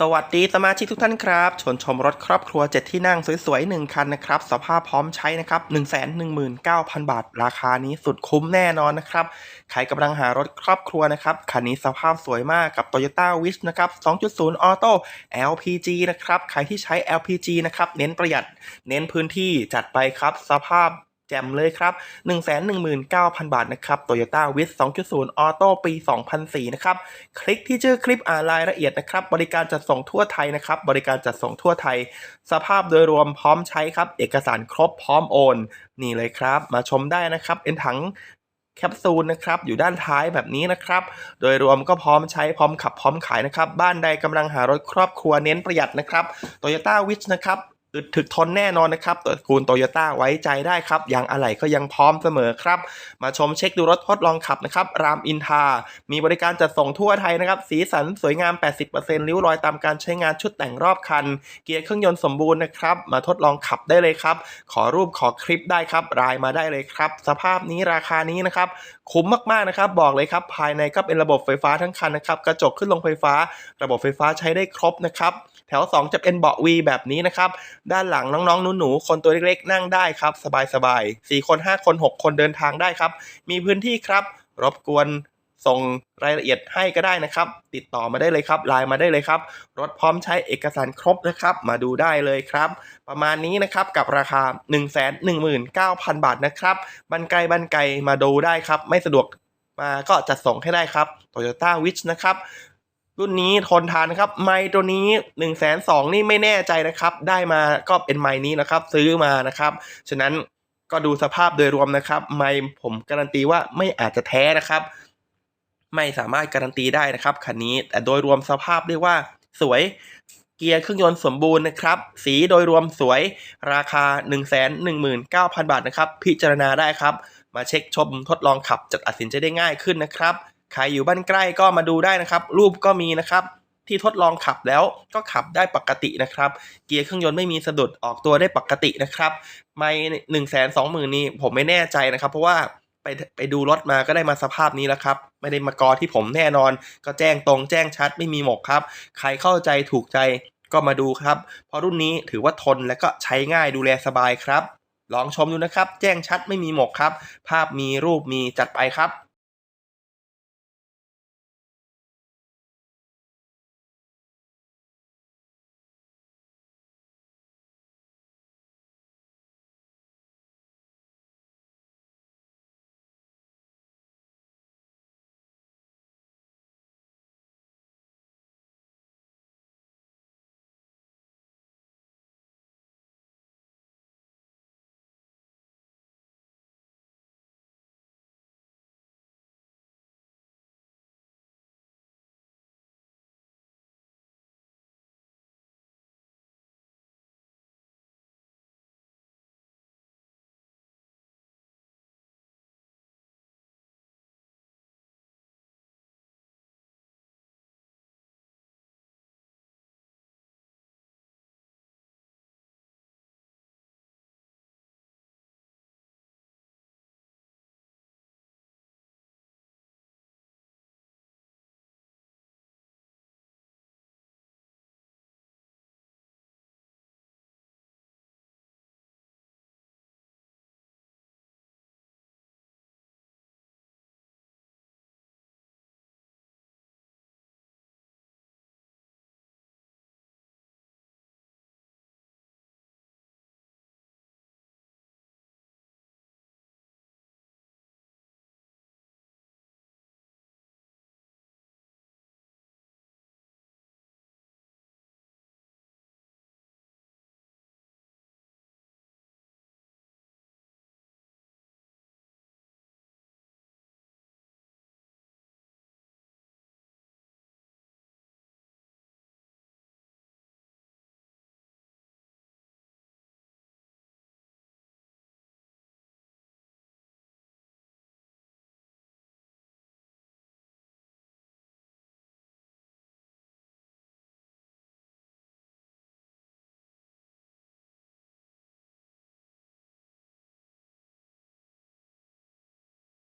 สวัสดีสมาชิกทุกท่านครับชวนชมรถครอบครัว 7 ที่นั่งสวยๆ 1 คันนะครับ สภาพพร้อมใช้นะครับ 119,000 บาท ราคานี้สุดคุ้มแน่นอนนะครับ ใครกำลังหารถครอบครัวนะครับ คันนี้สภาพสวยมากกับ Toyota Wish นะครับ 2.0 Auto LPG นะครับ ใครที่ใช้ LPG นะครับ เน้นประหยัด เน้นพื้นที่จัดไปครับ สภาพ จ่มเลยครับ 119,000 บาทนะครับ Toyota w i t 2.0 Auto ปี 2004 นะครับ คลิกที่ชื่อคลิปอ่านรายละเอียดนะครับ บริการจัดส่งทั่วไทยนะครับ บริการจัดส่งทั่วไทย สภาพโดยรวมพร้อมใช้ครับ เอกสารครบพร้อมโอน นี่เลยครับ มาชมได้นะครับเป็นถังแคปซูลนะครับอยู่ด้านท้ายแบบนี้นะครับ โดยรวมก็พร้อมใช้พร้อมขับพร้อมขายนะครับ บ้านใดกำลังหารถครอบครัวเน้นประหยัดนะครับ Toyota w i t นะครับ อึดถึกทนแน่นอนนะครับตระกูลโตโยต้าไว้ใจได้ครับยางอะไหล่ก็ยังพร้อมเสมอครับ มาชมเช็คดูรถทดลองขับนะครับ รามอินทา มีบริการจัดส่งทั่วไทยนะครับ สีสันสวยงาม 80%ริ้วรอยตามการใช้งานชุดแต่งรอบคัน เกียร์เครื่องยนต์สมบูรณ์นะครับ มาทดลองขับได้เลยครับ ขอรูปขอคลิปได้ครับรายมาได้เลยครับ สภาพนี้ราคานี้นะครับคุ้มมากๆนะครับ บอกเลยครับภายในก็เป็นระบบไฟฟ้าทั้งคันนะครับกระจกขึ้นลงไฟฟ้า ระบบไฟฟ้าใช้ได้ครบนะครับแถว 2 จะเป็นเบาะ V แบบนี้นะครับด้านหลังน้องๆหนูๆคนตัวเล็กๆ นั่งได้ครับ สบายๆ4คน 5 คน 6 คนเดินทางได้ครับ มีพื้นที่ครับ รบกวนส่งรายละเอียดให้ก็ได้นะครับ ติดต่อมาได้เลยครับไลน์มาได้เลยครับ รถพร้อมใช้เอกสารครบนะครับ มาดูได้เลยครับ ประมาณนี้นะครับกับราคา 119,000 บาทนะครับบันไกลบันไกลมาดูได้ครับ ไม่สะดวกมาก็จัดส่งให้ได้ครับ Toyota w i t นะครับ รุ่นนี้ทนทานนะครับ ไมค์ตัวนี้1นึ่งแสนสองนี่ไม่แน่ใจนะครับ ได้มาก็เป็นไมค์นี้นะครับ ซื้อมานะครับ ฉะนั้นก็ดูสภาพโดยรวมนะครับ ไมค์ผมการันตีว่าไม่อาจจะแท้นะครับ ไม่สามารถการันตีได้นะครับคันนี้แต่โดยรวมสภาพเรียกว่าสวยเกียร์เครื่องยนต์สมบูรณ์นะครับ สีโดยรวมสวยราคา 1 1 9 0 0 0 บาทนะครับ พิจารณาได้ครับ มาเช็คชมทดลองขับจะตัดสินใจได้ง่ายขึ้นนะครับ ใครอยู่บ้านใกล้ก็มาดูได้นะครับ รูปก็มีนะครับที่ทดลองขับแล้วก็ขับได้ปกตินะครับ เกียร์เครื่องยนต์ไม่มีสะดุดออกตัวได้ปกตินะครับไม่หนึ่งแสนสองหมื่นนี่ผมไม่แน่ใจนะครับ เพราะว่าไปไปดูรถมาก็ได้มาสภาพนี้แล้วครับ ไม่ได้มากอที่ผมแน่นอน ก็แจ้งตรงแจ้งชัดไม่มีหมกครับ ใครเข้าใจถูกใจก็มาดูครับ เพราะรุ่นนี้ถือว่าทนและก็ใช้ง่ายดูแลสบายครับ ลองชมดูนะครับ แจ้งชัดไม่มีหมกครับ ภาพมีรูปมีจัดไปครับ